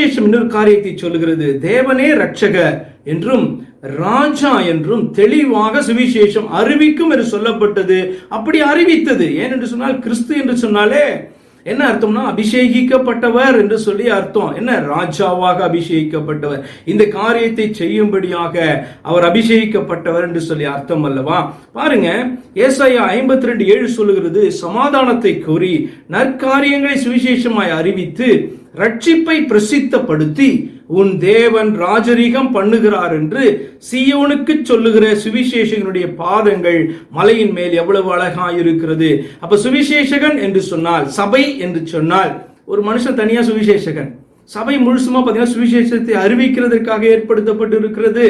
சுவிசேஷம் இன்னொரு காரியத்தை சொல்லுகிறது. தேவனே ரட்சகர் என்றும் ராஜா என்றும் தெளிவாக சுவிசேஷம் அறிவிக்கும் என்று சொல்லப்பட்டது. அப்படி அறிவித்தது. ஏனென்று சொன்னால் கிறிஸ்து என்று சொன்னாலே என்ன அர்த்தம்னா அபிஷேகிக்கப்பட்டவர் என்று சொல்லி அர்த்தம். என்ன? ராஜாவாக அபிஷேகிக்கப்பட்டவர். இந்த காரியத்தை செய்யும்படியாக அவர் அபிஷேகிக்கப்பட்டவர் என்று சொல்லி அர்த்தம் அல்லவா? பாருங்க ஏசாயா ஐம்பத்தி ரெண்டு ஏழு சொல்லுகிறது சமாதானத்தை கூறி நற்காரியங்களை சுவிசேஷமாய் அறிவித்து ரட்சிப்பை பிரசித்தப்படுத்தி உன் தேவன் ராஜரீகம் பண்ணுகிறார் என்று சியோனுக்கு சொல்லுகிற சுவிசேஷகனுடைய பாதங்கள் மலையின் மேல் எவ்வளவு அழகாய் இருக்கிறது அப்ப சுவிசேஷகன் என்று சொன்னால் சபை என்று சொன்னால் ஒரு மனுஷன் தனியா சுவிசேஷகன். சபை முழுசுமா பார்த்தீங்கன்னா சுவிசேஷத்தை அறிவிக்கிறதற்காக ஏற்படுத்தப்பட்டு இருக்கிறது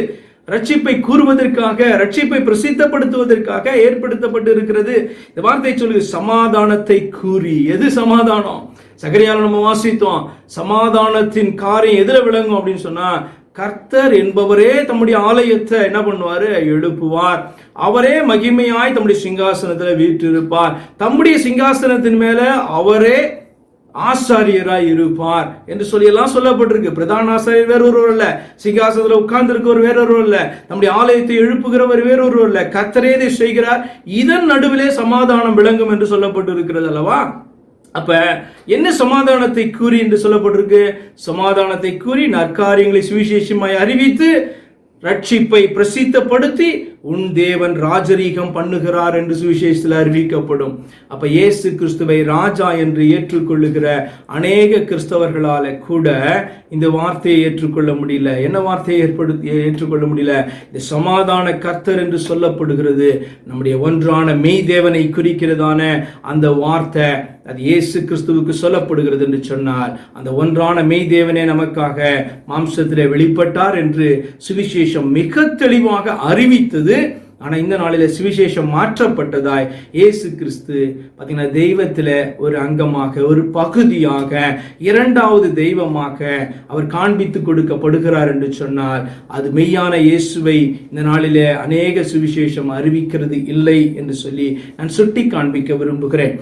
ரட்சிப்பை கூறுவதற்காக ரட்சிப்பை பிரசித்தப்படுத்துவதற்காக ஏற்படுத்தப்பட்டு இருக்கிறது இந்த வார்த்தை சொல்லு சமாதானத்தை கூறி எது சமாதானம். சகரியால நம்ம வாசித்தோம் சமாதானத்தின் காரியம் எதிர விளங்கும் அப்படின்னு சொன்னா கர்த்தர் என்பவரே தம்முடைய ஆலயத்தை என்ன பண்ணுவாரு? எழுப்புவார். அவரே மகிமையாய் தம்முடைய சிங்காசனத்துல வீற்றிருப்பார். தம்முடைய சிங்காசனத்தின் மேல அவரே ஆசாரியராய் இருப்பார் என்று சொல்லி எல்லாம் சொல்லப்பட்டிருக்கு. பிரதான ஆசாரியர் வேறொருவர் அல்ல. சிங்காசனத்தில் உட்கார்ந்து இருக்கவர் வேறொருவர் அல்ல. நம்முடைய ஆலயத்தை எழுப்புகிறவர் வேறொருவர் அல்ல. கத்தரே இதை செய்கிறார். இதன் நடுவிலே சமாதானம் விளங்கும் என்று சொல்லப்பட்டு இருக்கிறது அல்லவா? அப்ப என்ன சமாதானத்தை கூறி என்று சொல்லப்பட்டிருக்கு? சமாதானத்தை கூறி நற்காரியங்களை சுவிசேஷமாய் அறிவித்து ரட்சிப்பை பிரசித்தப்படுத்தி உன் தேவன் ராஜரீகம் பண்ணுகிறார் என்று சுவிசேஷத்தில் அறிவிக்கப்படும். அப்ப இயேசு கிறிஸ்துவை ராஜா என்று ஏற்றுக்கொள்ளுகிற அநேக கிறிஸ்தவர்களால கூட இந்த வார்த்தையை ஏற்றுக்கொள்ள முடியல. என்ன வார்த்தையை ஏற்படுத்தி ஏற்றுக்கொள்ள முடியல? இந்த சமாதான கர்த்தர் என்று சொல்லப்படுகிறது. நம்முடைய ஒன்றான மெய் தேவனை குறிக்கிறதான அந்த வார்த்தை அது இயேசு கிறிஸ்துவுக்கு சொல்லப்படுகிறது என்று சொன்னார் அந்த ஒன்றான மெய் தேவனே நமக்காக மாம்சத்திலே வெளிப்பட்டார் என்று சுவிசேஷம் மிக தெளிவாக அறிவித்தது. ஆனால் இந்த நாளில் சுவிசேஷம் மாற்றப்பட்டதாய் இயேசு கிறிஸ்து பார்த்தீங்கன்னா தெய்வத்துல ஒரு அங்கமாக ஒரு பகுதியாக இரண்டாவது தெய்வமாக அவர் காண்பித்து கொடுக்கப்படுகிறார் என்று சொன்னால் அது மெய்யான இயேசுவை இந்த நாளில் அநேக சுவிசேஷம் அறிவிக்கிறது இல்லை என்று சொல்லி நான் சுட்டி காண்பிக்க விரும்புகிறேன்.